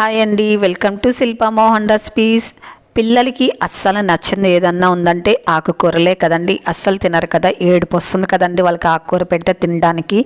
Hi అండి. Welcome to Shilpa Mohan recipes. పిల్లలకి అస్సలు నచ్చింది ఏదన్నా ఉందంటే ఆకుకూరలే కదండి. అస్సలు తినరు కదా ఏడుపు వస్తుంది కదండి వాళ్ళకి ఆకుకూర పెడితే తినడానికి.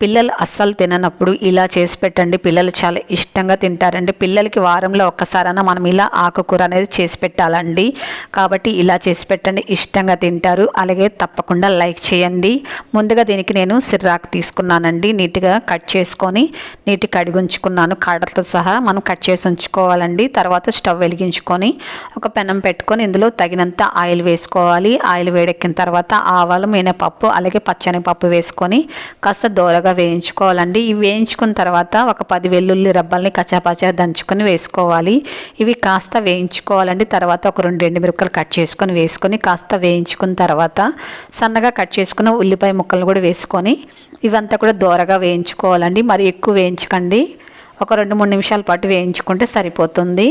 పిల్లలు అస్సలు తిననప్పుడు ఇలా చేసి పెట్టండి. పిల్లలు చాలా ఇష్టంగా తింటారండి. పిల్లలకి వారంలో ఒక్కసారైనా మనం ఇలా ఆకుకూర అనేది చేసి పెట్టాలండి. కాబట్టి ఇలా చేసి పెట్టండి. ఇష్టంగా తింటారు. అలాగే తప్పకుండా లైక్ చేయండి. ముందుగా దీనికి నేను సిర్రాకు తీసుకున్నానండి. నీట్గా కట్ చేసుకొని నీటి కడిగి ఉంచుకున్నాను. కాడలతో సహా మనం కట్ చేసి ఉంచుకోవాలండి. తర్వాత స్టవ్ వెలిగించుకొని ఒక పెనం పెట్టుకొని ఇందులో తగినంత ఆయిల్ వేసుకోవాలి. ఆయిల్ వేడెక్కిన తర్వాత ఆవాలు మినపప్పు అలాగే పచ్చని పప్పు వేసుకొని కాస్త దోరగా వేయించుకోవాలండి. ఇవి వేయించుకున్న తర్వాత ఒక పది వెల్లుల్లి రబ్బల్ని కచ్చాపచ్చా దంచుకొని వేసుకోవాలి. ఇవి కాస్త వేయించుకోవాలండి. తర్వాత ఒక రెండు ఎండు మిరపకాయలు కట్ చేసుకొని వేసుకొని కాస్త వేయించుకున్న తర్వాత సన్నగా కట్ చేసుకున్న ఉల్లిపాయ ముక్కలు కూడా వేసుకొని ఇవంతా కూడా దూరగా వేయించుకోవాలండి. మరి ఎక్కువ వేయించకండి. ఒక రెండు మూడు నిమిషాల పాటు వేయించుకుంటే సరిపోతుంది.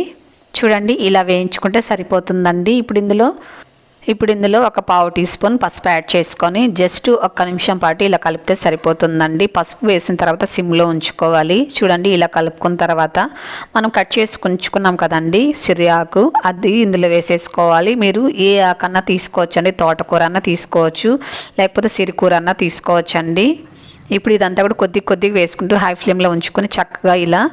చూడండి ఇలా వేయించుకుంటే సరిపోతుందండి. ఇప్పుడు ఇందులో ఇప్పుడు ఇందులో ఒక పావు టీ స్పూన్ పసుపు యాడ్ చేసుకొని జస్ట్ ఒక్క నిమిషం పాటు ఇలా కలిపితే సరిపోతుందండి. పసుపు వేసిన తర్వాత సిమ్లో ఉంచుకోవాలి. చూడండి ఇలా కలుపుకున్న తర్వాత మనం కట్ చేసుకుంచుకున్నాం కదండి సిరియాకు. అది ఇందులో వేసేసుకోవాలి. మీరు ఏ ఆకన్నా తీసుకోవచ్చండి. తోటకూర అన్న తీసుకోవచ్చు. లేకపోతే సిరికూర అన్న తీసుకోవచ్చండి. ఇప్పుడు ఇదంతా కూడా కొద్ది కొద్దిగా వేసుకుంటూ హై ఫ్లేమ్లో ఉంచుకొని చక్కగా ఇలా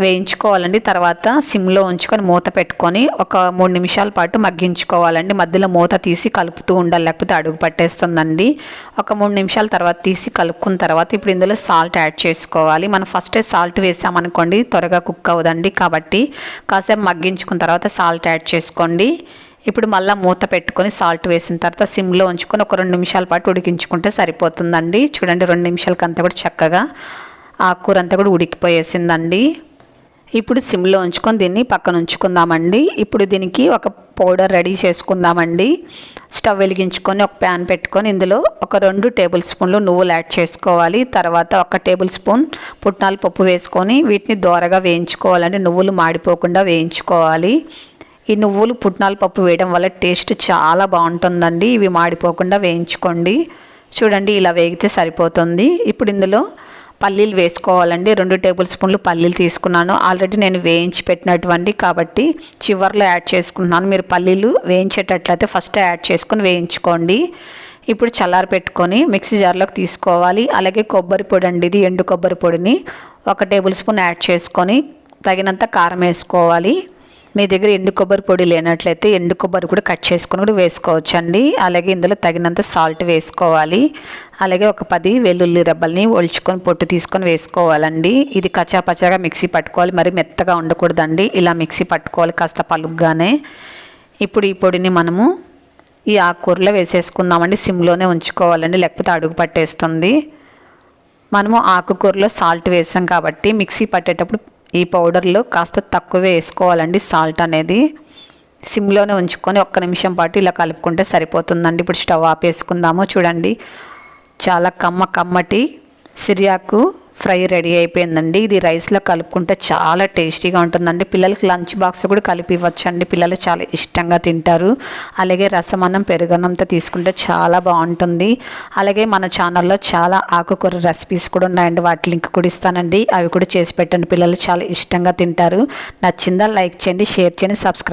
వేయించుకోవాలండి. తర్వాత సిమ్లో ఉంచుకొని మూత పెట్టుకొని ఒక మూడు నిమిషాల పాటు మగ్గించుకోవాలండి. మధ్యలో మూత తీసి కలుపుతూ ఉండాలి. లేకపోతే అడుగు పట్టేస్తుందండి. ఒక మూడు నిమిషాల తర్వాత తీసి కలుపుకున్న తర్వాత ఇప్పుడు ఇందులో సాల్ట్ యాడ్ చేసుకోవాలి. మనం ఫస్టే సాల్ట్ వేసామనుకోండి త్వరగా కుక్ అవ్వదండి. కాబట్టి కాసేపు మగ్గించుకున్న తర్వాత సాల్ట్ యాడ్ చేసుకోండి. ఇప్పుడు మళ్ళీ మూత పెట్టుకొని సాల్ట్ వేసిన తర్వాత సిమ్లో ఉంచుకొని ఒక రెండు నిమిషాల పాటు ఉడికించుకుంటే సరిపోతుందండి. చూడండి రెండు నిమిషాలకి అంతా కూడా చక్కగా ఆకుకూర అంతా కూడా ఉడికిపోయేసిందండి. ఇప్పుడు సిమ్లో ఉంచుకొని దీన్ని పక్కన ఉంచుకుందామండి. ఇప్పుడు దీనికి ఒక పౌడర్ రెడీ చేసుకుందామండి. స్టవ్ వెలిగించుకొని ఒక ప్యాన్ పెట్టుకొని ఇందులో ఒక రెండు టేబుల్ స్పూన్లు నువ్వులు యాడ్ చేసుకోవాలి. తర్వాత ఒక టేబుల్ స్పూన్ పుట్నాల పప్పు వేసుకొని వీటిని దోరగా వేయించుకోవాలండి. నువ్వులు మాడిపోకుండా వేయించుకోవాలి. ఈ నువ్వులు పుట్నాల పప్పు వేయడం వల్ల టేస్ట్ చాలా బాగుంటుందండి. ఇవి మాడిపోకుండా వేయించుకోండి. చూడండి ఇలా వేగితే సరిపోతుంది. ఇప్పుడు ఇందులో పల్లీలు వేసుకోవాలండి. రెండు టేబుల్ స్పూన్లు పల్లీలు తీసుకున్నాను. ఆల్రెడీ నేను వేయించి పెట్టినటువంటి కాబట్టి చివర్లో యాడ్ చేసుకుంటున్నాను. మీరు పల్లీలు వేయించేటట్లయితే ఫస్ట్ యాడ్ చేసుకొని వేయించుకోండి. ఇప్పుడు చల్లారి పెట్టుకొని మిక్సీ జార్లోకి తీసుకోవాలి. అలాగే కొబ్బరి పొడి అండి ఇది ఎండు కొబ్బరి పొడిని ఒక టేబుల్ స్పూన్ యాడ్ చేసుకొని తగినంత కారం వేసుకోవాలి. మీ దగ్గర ఎండు కొబ్బరి పొడి లేనట్లయితే ఎండు కొబ్బరి కూడా కట్ చేసుకుని కూడా వేసుకోవచ్చు అండి అలాగే ఇందులో తగినంత సాల్ట్ వేసుకోవాలి. అలాగే ఒక పది వెల్లుల్లి రబ్బల్ని ఒలుచుకొని పొట్టు తీసుకొని వేసుకోవాలండి. ఇది కచాపచాగా మిక్సీ పట్టుకోవాలి. మరి మెత్తగా ఉండకూడదండి. ఇలా మిక్సీ పట్టుకోవాలి కాస్త పలుగ్గానే. ఇప్పుడు ఈ పొడిని మనము ఈ ఆకుకూరలో వేసేసుకుందామండి. సిమ్లోనే ఉంచుకోవాలండి. లేకపోతే అడుగు పట్టేస్తుంది. మనము ఆకుకూరలో సాల్ట్ వేసాం కాబట్టి మిక్సీ పట్టేటప్పుడు ఈ పౌడర్లో కాస్త తక్కువ వేసుకోవాలండి. సాల్ట్ అనేది సిమ్లోనే ఉంచుకొని ఒక్క నిమిషం పాటు ఇలా కలుపుకుంటే సరిపోతుందండి. ఇప్పుడు స్టవ్ ఆపేసుకుందాము. చూడండి చాలా కమ్మ కమ్మటి సిరియాకు ఫ్రై రెడీ అయిపోయిందండి. ఇది రైస్లో కలుపుకుంటే చాలా టేస్టీగా ఉంటుందండి. పిల్లలకి లంచ్ బాక్స్ కూడా కలిపి ఇవ్వచ్చండి. పిల్లలు చాలా ఇష్టంగా తింటారు. అలాగే రసమన్నం పెరుగన్నంతో తీసుకుంటే చాలా బాగుంటుంది. అలాగే మన ఛానల్లో చాలా ఆకుకూర రెసిపీస్ కూడా ఉన్నాయండి. వాటి లింక్ కూడా ఇస్తానండి. అవి కూడా చేసి పెట్టండి. పిల్లలు చాలా ఇష్టంగా తింటారు. నచ్చిందా లైక్ చేయండి షేర్ చేయండి సబ్స్క్రైబ్